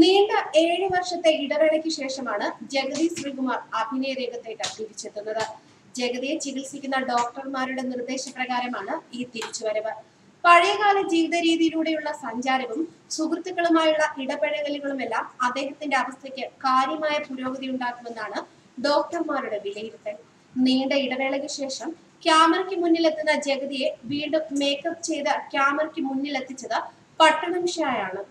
നീണ്ട ഏഴ് വർഷത്തെ ഇടവേളയ്ക്ക് ശേഷമാണ് ജഗതി ശ്രീകുമാർ അഭിനയ രംഗത്തേക്ക് തിരിച്ചെത്തുന്നത്. ജഗതിയെ ചികിത്സിക്കുന്ന ഡോക്ടർമാരുടെ നിർദ്ദേശപ്രകാരമാണ് ഈ തിരിച്ചുവരവ്. പഴയകാല ജീവിത രീതിയിലൂടെയുള്ള സഞ്ചാരവും സുഹൃത്തുക്കളുമായുള്ള ഇടപഴകലുകളുമെല്ലാം അദ്ദേഹത്തിന്റെ അവസ്ഥയ്ക്ക് കാര്യമായ പുരോഗതി ഉണ്ടാക്കുമെന്നാണ് ഡോക്ടർമാരുടെ വിലയിരുത്തൽ. നീണ്ട ഇടവേളയ്ക്ക് ശേഷം ക്യാമറയ്ക്ക് മുന്നിലെത്തുന്ന ജഗതിയെ വീണ്ടും മേക്കപ്പ് ചെയ്ത് ക്യാമറയ്ക്ക് മുന്നിലെത്തിച്ചത് പട്ടണം ഷായാണ്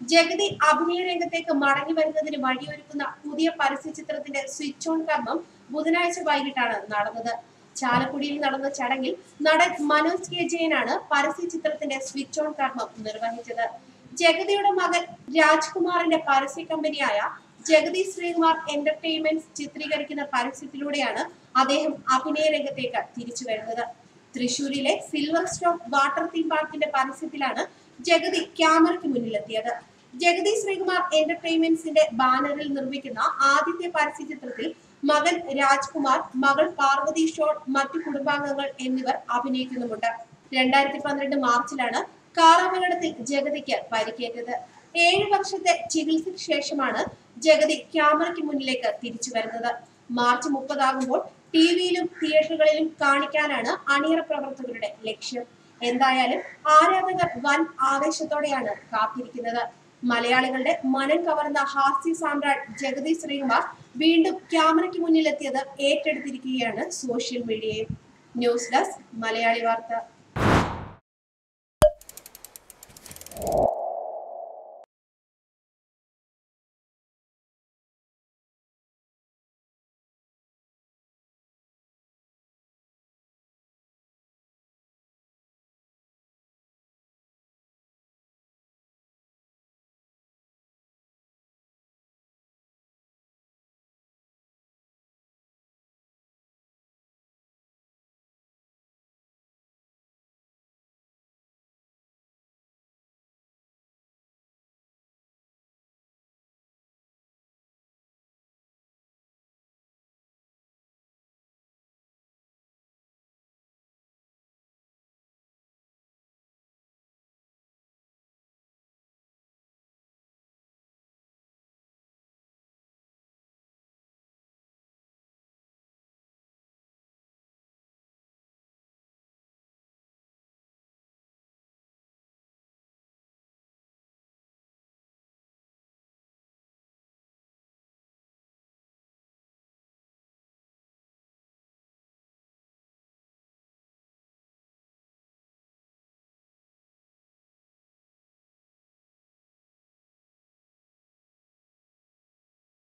ജഗതി അഭിനയ രംഗത്തേക്ക് മടങ്ങി വരുന്നതിന് വഴിയൊരുക്കുന്ന പുതിയ പരസ്യ ചിത്രത്തിന്റെ സ്വിച്ച് ഓൺ കർമ്മം ബുധനാഴ്ച വൈകിട്ടാണ് നടന്നത്. ചാലക്കുടിയിൽ നടന്ന ചടങ്ങിൽ നടൻ മനോജ് കെ ജയനാണ് പരസ്യ ചിത്രത്തിന്റെ സ്വിച്ച് ഓൺ കർമ്മം നിർവഹിച്ചത്. ജഗതിയുടെ മകൻ രാജ്കുമാറിന്റെ പരസ്യ കമ്പനിയായ ജഗതി ശ്രീകുമാർ എന്റർടൈൻമെന്റ് ചിത്രീകരിക്കുന്ന പരസ്യത്തിലൂടെയാണ് അദ്ദേഹം അഭിനയ രംഗത്തേക്ക് തിരിച്ചു വരുന്നത്. തൃശൂരിലെ സിൽവർ സ്റ്റോക്ക് വാട്ടർ തീം പാർക്കിന്റെ പരസ്യത്തിലാണ് ജഗതി ക്യാമറയ്ക്ക് മുന്നിലെത്തിയത്. ജഗതി ശ്രീകുമാർ എന്റർടൈൻമെന്റ്സിന്റെ ബാനറിൽ നിർമ്മിക്കുന്ന ആദ്യത്തെ പരസ്യ ചിത്രത്തിൽ മകൻ രാജ്കുമാർ മകൾ പാർവതി ഷോൺ മറ്റു കുടുംബാംഗങ്ങൾ എന്നിവർ അഭിനയിക്കുന്നുമുണ്ട്. രണ്ടായിരത്തി പന്ത്രണ്ട് മാർച്ചിലാണ് കാർ ജഗതിക്ക് പരിക്കേറ്റത്. ഏഴ് വർഷത്തെ ചികിത്സയ്ക്ക് ശേഷമാണ് ജഗതി ക്യാമറയ്ക്ക് മുന്നിലേക്ക് തിരിച്ചു വരുന്നത്. മാർച്ച് മുപ്പതാകുമ്പോൾ ടി വിയിലും തിയേറ്ററുകളിലും കാണിക്കാനാണ് അണിയറ പ്രവർത്തകരുടെ ലക്ഷ്യം. എന്തായാലും ആരാധകർ വൻ ആവേശത്തോടെയാണ് കാത്തിരിക്കുന്നത്. മലയാളികളുടെ മനം കവർന്ന ഹാസ്യ സാമ്രാട്ട് ജഗതി ശ്രീകുമാർ വീണ്ടും ക്യാമറയ്ക്ക് മുന്നിലെത്തിയത് ഏറ്റെടുത്തിരിക്കുകയാണ് സോഷ്യൽ മീഡിയയും ന്യൂസ് ഡെസ്ക് മലയാളി വാർത്ത.